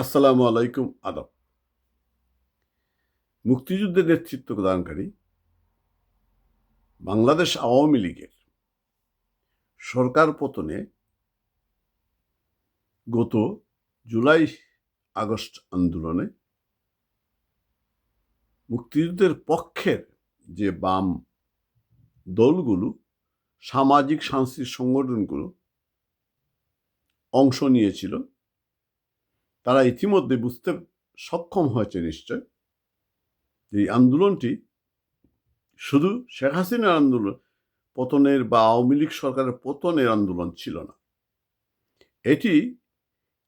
আসসালামু আলাইকুম, আদব। মুক্তিযুদ্ধের নেতৃত্ব প্রদানকারী বাংলাদেশ আওয়ামী লীগের সরকার পতনে গত জুলাই আগস্ট আন্দোলনে মুক্তিযুদ্ধের পক্ষের যে বাম দলগুলো, সামাজিক সাংস্কৃতিক সংগঠনগুলো অংশ নিয়েছিল তারা ইতিমধ্যে বুঝতে সক্ষম হয়েছে নিশ্চয় যে এই আন্দোলনটি শুধু শেখ হাসিনার আন্দোলন, পতনের বা আওয়ামী লীগ সরকারের পতনের আন্দোলন ছিল না। এটি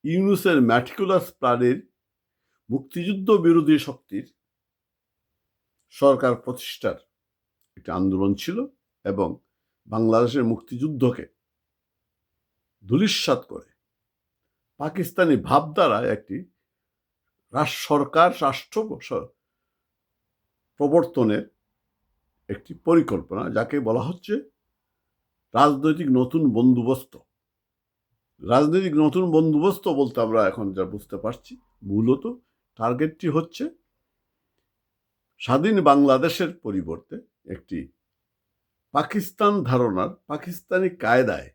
ইউনুসের ম্যাটিকুলাস প্ল্যানের মুক্তিযুদ্ধ বিরোধী শক্তির সরকার প্রতিষ্ঠার একটি আন্দোলন ছিল এবং বাংলাদেশের মুক্তিযুদ্ধকে ধূলিসাৎ করে পাকিস্তানি ভাবধারা একটি রাষ্ট্র সরকার, রাষ্ট্র প্রবর্তনের একটি পরিকল্পনা, যাকে বলা হচ্ছে রাজনৈতিক নতুন বন্দোবস্ত। রাজনৈতিক নতুন বন্দোবস্ত বলতে আমরা এখন যা বুঝতে পারছি, মূলত টার্গেটটি হচ্ছে স্বাধীন বাংলাদেশের পরিবর্তে একটি পাকিস্তান ধারণার, পাকিস্তানি কায়দায়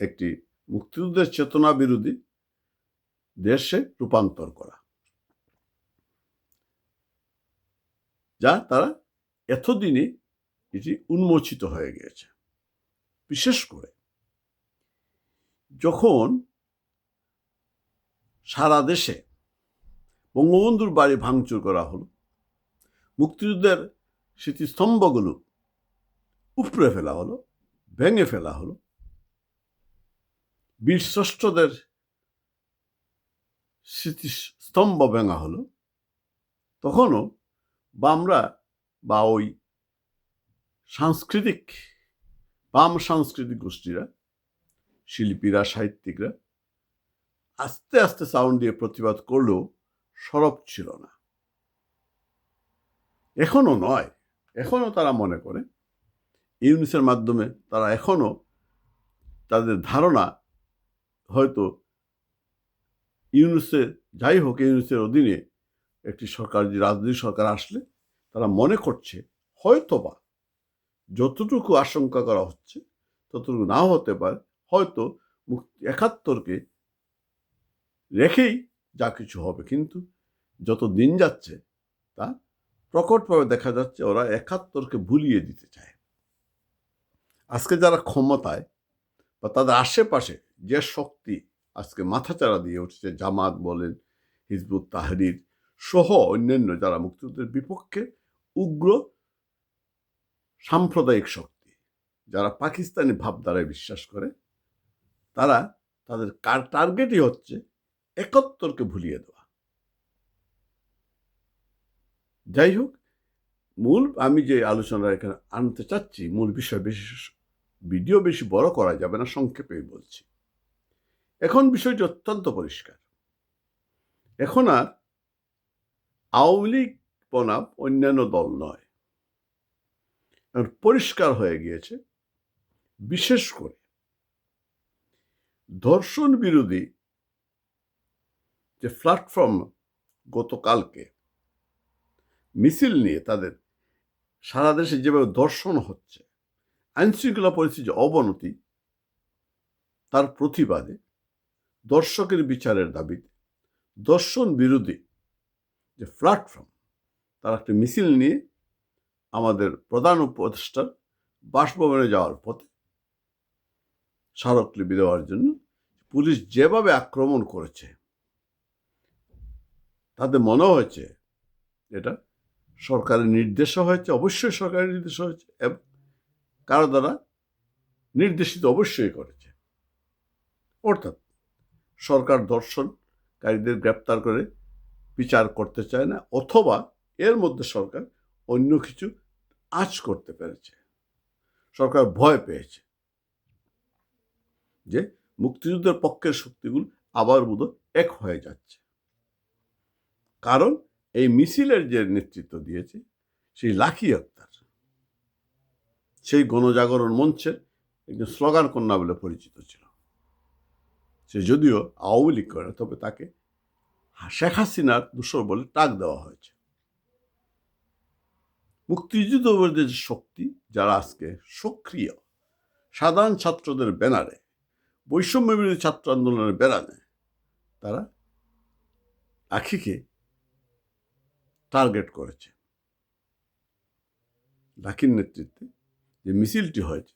একটি মুক্তিযুদ্ধের চেতনা বিরোধী দেশে রূপান্তর করা। যা তারা এতদিনে এটি উন্মোচিত হয়ে গিয়েছে। বিশেষ করে যখন সারা দেশে বঙ্গবন্ধুর বাড়ি ভাঙচুর করা হলো, মুক্তিযুদ্ধের স্মৃতিস্তম্ভগুলো উপড়ে ফেলা হলো, ভেঙে ফেলা হলো বীর শ্রেষ্ঠদের স্মৃতিস্তম্ভ ভেঙা হলো। তখনও বামরা বা ওই সাংস্কৃতিক, বাম সাংস্কৃতিক গোষ্ঠীরা, শিল্পীরা, সাহিত্যিকরা আস্তে আস্তে সাউন্ড দিয়ে প্রতিবাদ করলেও সরব ছিল না। এখনও নয় এখনও তারা মনে করে। ইউনিসের মাধ্যমে তারা এখনও তাদের ধারণা হয়তো ইউনুসের যাই হোক ইউনুসের অধীনে একটি সরকার, যে রাজনৈতিক সরকার আসলে, তারা মনে করছে, হয়তোবা যতটুকু আশঙ্কা করা হচ্ছে, ততটুকু নাও হতে পারে, হয়তো মুক্তি একাত্তরকে রেখেই যা কিছু হবে। কিন্তু যত দিন যাচ্ছে, তা প্রকটভাবে দেখা যাচ্ছে, ওরা একাত্তরকে ভুলিয়ে দিতে চায়। আজকে যারা ক্ষমতায় বা তাদের আশেপাশে যে শক্তি আজকে মাথাচাড়া দিয়ে উঠছে, জামাত বলেন, হিজবুত তাহরির সহ অন্যান্য যারা মুক্তিযুদ্ধের বিপক্ষে উগ্র সাম্প্রদায়িক শক্তি, যারা পাকিস্তানি ভাবধারায় বিশ্বাস করে, তারা তাদের কার, টার্গেটই হচ্ছে একাত্তরকে ভুলিয়ে দেওয়া। যাই হোক, মূল, আমি যে আলোচনা এখানে আনতে চাচ্ছি, মূল বিষয় বেশি, ভিডিও বেশি বড় করা যাবে না, সংক্ষেপেই বলছি। এখন বিষয়টি অত্যন্ত পরিষ্কার। এখন আর আওয়ামী লীগ বনাম অন্যান্য দল নয়। পরিষ্কার হয়ে গিয়েছে, বিশেষ করে ধর্ষণ বিরোধী যে প্ল্যাটফর্ম গতকালকে মিছিল নিয়ে তাদের সারা দেশে যেভাবে ধর্ষণ হচ্ছে, আইনশৃঙ্খলা পরিস্থিতির অবনতি, তার প্রতিবাদে দর্শকের বিচারের দাবিতে দর্শন বিরোধী যে প্ল্যাটফর্ম তার একটা মিছিল নিয়ে আমাদের প্রধান উপদেষ্টার বাসভবনে যাওয়ার পথে স্মারকলিপি দেওয়ার জন্য পুলিশ যেভাবে আক্রমণ করেছে, তাতে মনে হয়েছে এটা সরকারের নির্দেশ হয়েছে, অবশ্যই সরকারের নির্দেশ হয়েছে এবং কারও দ্বারা নির্দেশিত অবশ্যই করেছে। অর্থাৎ সরকার দর্শনকারীদের গ্রেপ্তার করে বিচার করতে চায় না, অথবা এর মধ্যে সরকার অন্য কিছু আজ করতে পেরেছে। সরকার ভয় পেয়েছে যে মুক্তিযুদ্ধের পক্ষের শক্তিগুলো আবার বোধ এক হয়ে যাচ্ছে। কারণ এই মিছিলের যে নেতৃত্ব দিয়েছে সেই লাকি আক্তার, সেই গণজাগরণ মঞ্চের একজন স্লোগান কন্যা বলে পরিচিত ছিল। সে যদিও আওয়ামী লীগ করে তবে তাকে শেখ হাসিনার দূষর বলে টাক দেওয়া হয়েছে। মুক্তিযুদ্ধের যে শক্তি, যারা আজকে সক্রিয়, সাধারণ ছাত্রদের ব্যানারে, বৈষম্য বিরোধী ছাত্র আন্দোলনের ব্যানারে, তারা আখিকে টার্গেট করেছে। লাকির নেতৃত্বে যে মিছিলটি হয়েছে,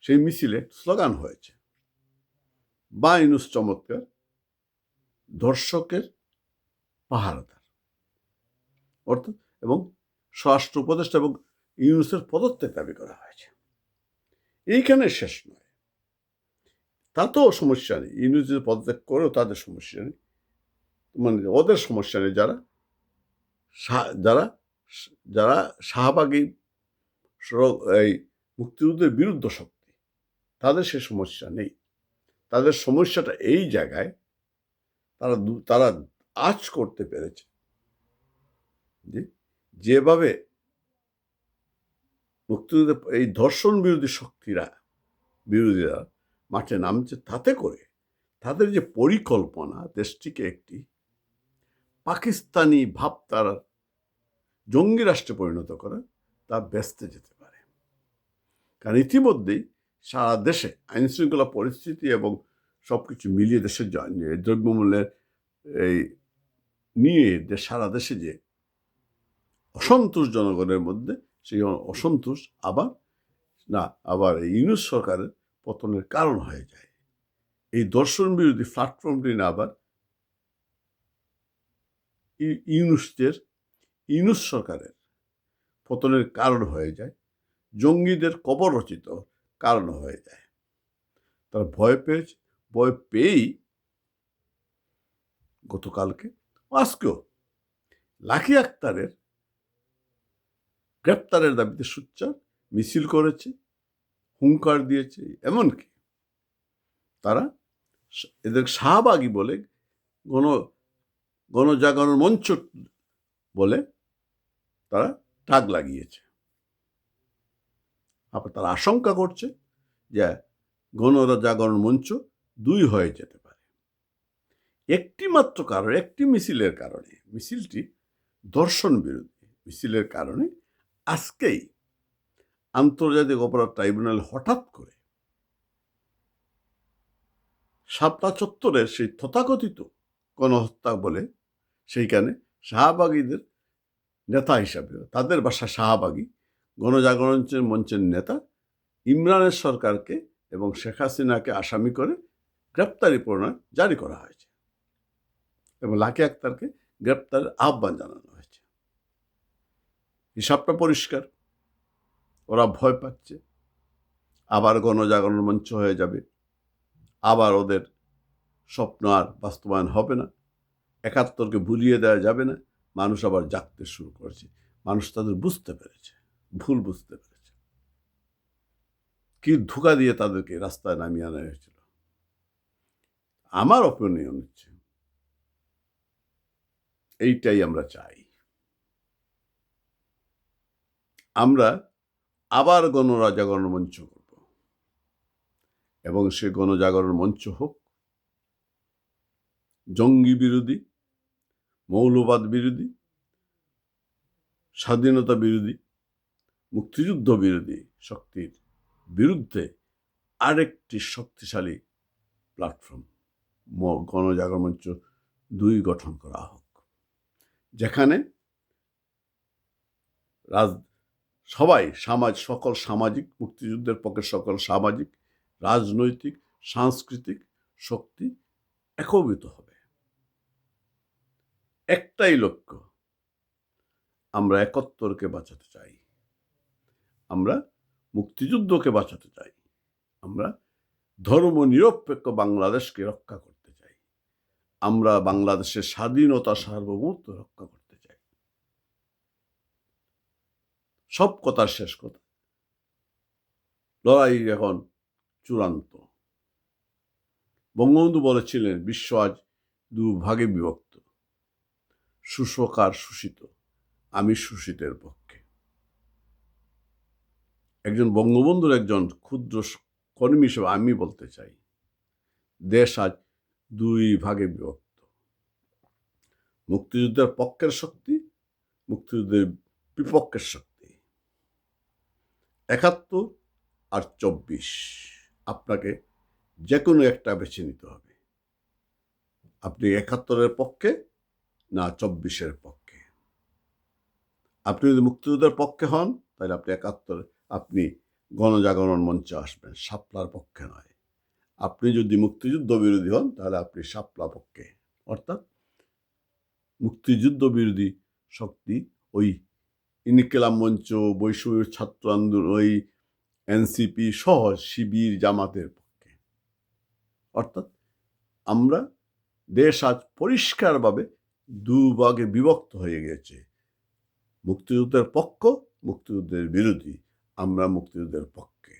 সেই মিছিলে স্লোগান হয়েছে। বা ইনুস চমৎকার, দর্শকের পাহারাদার। অর্থাৎ, এবং স্বরাষ্ট্র উপদেষ্টা এবং ইউনুসের পদত্যাগ দাবি করা হয়েছে। এইখানে শেষ নয়। তাতেও সমস্যা নেই। ইউনুসের পদত্যাগ করেও তাদের সমস্যা নেই। মানে ওদের সমস্যা নেই যারা যারা যারা শাহবাগী এই মুক্তিযুদ্ধের বিরুদ্ধ শক্তি, তাদের সে সমস্যা নেই। তাদের সমস্যাটা এই জায়গায় তারা তারা আজ করতে পেরেছে। যে যেভাবে মুক্তিযুদ্ধে এই ধর্ষণ বিরোধী শক্তিরা, বিরোধীরা মাঠে নামছে, তাতে করে তাদের যে পরিকল্পনা, দেশটিকে একটি পাকিস্তানি ভাবতার জঙ্গি রাষ্ট্রে পরিণত করা, তা ব্যস্ত যেতে পারে। কারণ ইতিমধ্যেই সারা দেশে আইন শৃঙ্খলা পরিস্থিতি এবং সব কিছু মিলিয়ে দেশের দ্রব্যমূল্যের এই নিয়ে দেশ সারা দেশে যে অসন্তোষ জনগণের মধ্যে, সেই অসন্তোষ আবার, না, আবার এই ইউনুস সরকারের পতনের কারণ হয়ে যায়। এই দর্শন বিরোধী প্ল্যাটফর্মটি না আবার ইউনুসদের, ইউনুস সরকারের পতনের কারণ হয়ে যায়। জঙ্গিদের কবর রচিত কারণ হয়ে যায়। তারা ভয় পেয়েছে, ভয় পেয়েই গতকালকে, আজকেও লাকি আক্তারের গ্রেপ্তারের দাবিতে সুচ্চার, মিছিল করেছে, হুঙ্কার দিয়েছে, এমনকি তারা এদের শাহবাগী বলে গণ, গণজাগরণ মঞ্চ বলে তারা টাগ লাগিয়েছে। আবার তারা আশঙ্কা করছে যে গণজাগরণ মঞ্চ দুই হয়ে যেতে পারে। একটি মাত্র কারণ, একটি মিছিলের কারণে, মিছিলটি দর্শন বিরোধী মিছিলের কারণে আজকেই আন্তর্জাতিক অপরাধ ট্রাইব্যুনাল হঠাৎ করে সাতটা চত্বরের সেই তথাকথিত গণহত্যা বলে সেইখানে শাহবাগীদের নেতা হিসাবে, তাদের বাসা শাহবাগী গণজাগরণ মঞ্চের নেতা ইমরানের সরকারকে এবং শেখ হাসিনাকে আসামি করে গ্রেপ্তারি পরোয়ানা জারি করা হয়েছে এবং লাকি আক্তারকে গ্রেপ্তারের আহ্বান জানানো হয়েছে। হিসাবটা পরিষ্কার, ওরা ভয় পাচ্ছে, আবার গণজাগরণ মঞ্চ হয়ে যাবে, আবার ওদের স্বপ্ন আর বাস্তবায়ন হবে না, একাত্তরকে ভুলিয়ে দেওয়া যাবে না, মানুষ আবার জাগতে শুরু করেছে, মানুষ তাদের বুঝতে পেরেছে। ভুল বুঝতে পেরেছে। কি ধোকা দিয়ে তাদেরকে রাস্তায় নামিয়ে আনা হয়েছিল? আমার অপিনিয়ন হচ্ছে, এইটাই আমরা চাই। আমরা আবার গণরাজাগরণ মঞ্চ করব। এবং সে গণজাগরণ মঞ্চ হোক, জঙ্গি বিরোধী, মৌলবাদ বিরোধী, স্বাধীনতা বিরোধী মুক্তিযুদ্ধ বিরোধী শক্তির বিরুদ্ধে আরেকটি শক্তিশালী প্ল্যাটফর্ম গণজাগরণ মঞ্চ দুই গঠন করা হোক, যেখানে রাজ, সবাই সমাজ, সকল সামাজিক, মুক্তিযুদ্ধের পক্ষে সকল সামাজিক, রাজনৈতিক, সাংস্কৃতিক শক্তি একভূত হবে। একটাই লক্ষ্য, আমরা একাত্তরকে বাঁচাতে চাই। আমরা মুক্তিযুদ্ধকে বাঁচাতে চাই। আমরা ধর্ম নিরপেক্ষ বাংলাদেশকে রক্ষা করতে চাই। আমরা বাংলাদেশের স্বাধীনতা সার্বভৌমত্ব রক্ষা করতে চাই। সব কথার শেষ কথা। লড়াই এখন চূড়ান্ত। বঙ্গবন্ধু বলেছিলেন, বিশ্ব আজ দুভাগে বিভক্ত। আর শোষিত। আমি শোষিতের পক্ষে। একজন বঙ্গবন্ধুর একজন ক্ষুদ্র কর্মী হিসেবে আমি বলতে চাই, দেশ আজ দুই ভাগে বিভক্ত। মুক্তিযুদ্ধের পক্ষের শক্তি, মুক্তিযুদ্ধের বিপক্ষের শক্তি। একাত্তর আর চব্বিশ, আপনাকে যে কোনো একটা বেছে নিতে হবে। আপনি একাত্তরের পক্ষে না চব্বিশের পক্ষে। আপনি যদি মুক্তিযুদ্ধের পক্ষে হন, তাহলে আপনি একাত্তর আপনি গণজাগরণ মঞ্চে আসবেন সাপলার পক্ষে নয়। আপনি যদি মুক্তিযুদ্ধ বিরোধী হন, তাহলে আপনি সাপলা পক্ষে। অর্থাৎ মুক্তিযুদ্ধ বিরোধী শক্তি ওই ইনকেলাম মঞ্চ বৈষম্য ছাত্র আন্দোলন, ওই এনসিপি সহ শিবির জামাতের পক্ষে। অর্থাৎ আমরা দেশ আজ পরিষ্কারভাবে দুভাগে বিভক্ত হয়ে গেছে। মুক্তিযুদ্ধের পক্ষ, মুক্তিযুদ্ধের বিরোধী। আমরা মুক্তিযুদ্ধের পক্ষে।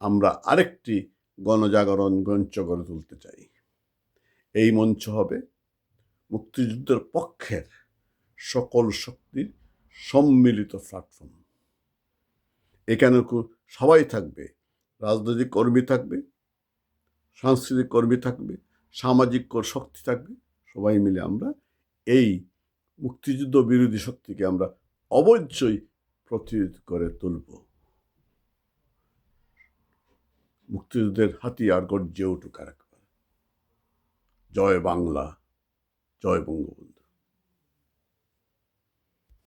আমরা আরেকটি গণজাগরণ মঞ্চ গড়ে তুলতে চাই। এই মঞ্চ হবে মুক্তিযুদ্ধের পক্ষের সকল শক্তির সম্মিলিত প্ল্যাটফর্ম এখানে সবাই থাকবে, রাজনৈতিক কর্মী থাকবে, সাংস্কৃতিক কর্মী থাকবে, সামাজিক শক্তি থাকবে, সবাই মিলে আমরা এই মুক্তিযুদ্ধ বিরোধী শক্তিকে আমরা অবশ্যই প্রতিরোধ করে তুলব। মুক্তিযুদ্ধের হাতিয়ার গর্জে উঠুক আর একবার জয় বাংলা জয় বঙ্গবন্ধু।